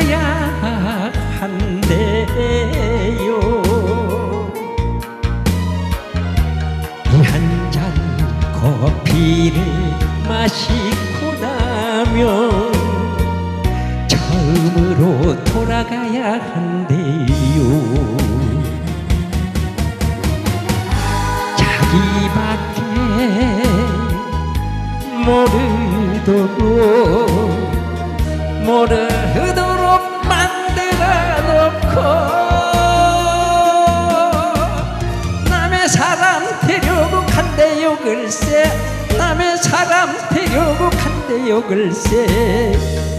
가야 한대요. 이 한 잔 커피를 마시고 나면 처음으로 돌아가야 한대요. 자기밖에 모르도록 모르 간대요 글쎄 남의 사람 데려고 간대요 글쎄.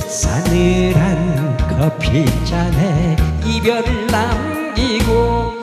싸늘한 커피잔에 이별을 남기고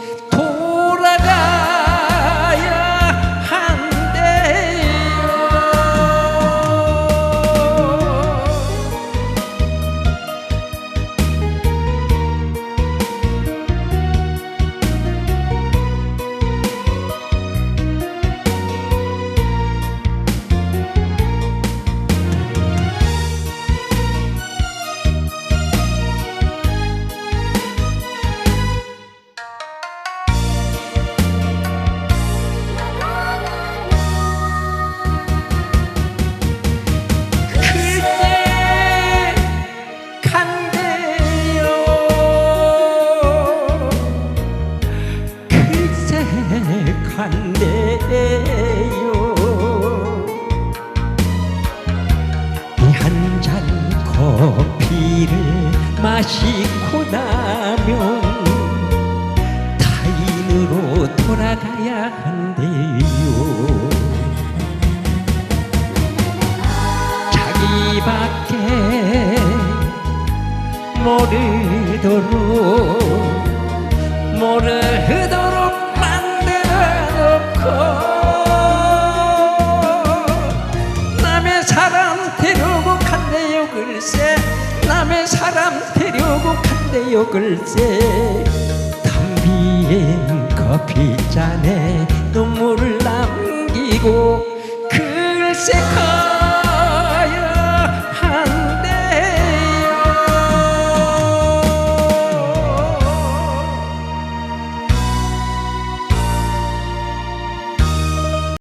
간대요. 이 한 잔 커피를 마시고 나면 타인으로 돌아가야 한대요. 자기밖에 모르도록 모르 사람 데려고 간대요 글쎄 남의 사람 데려고 간대요 글쎄 텅빈 커피잔에 눈물을 남기고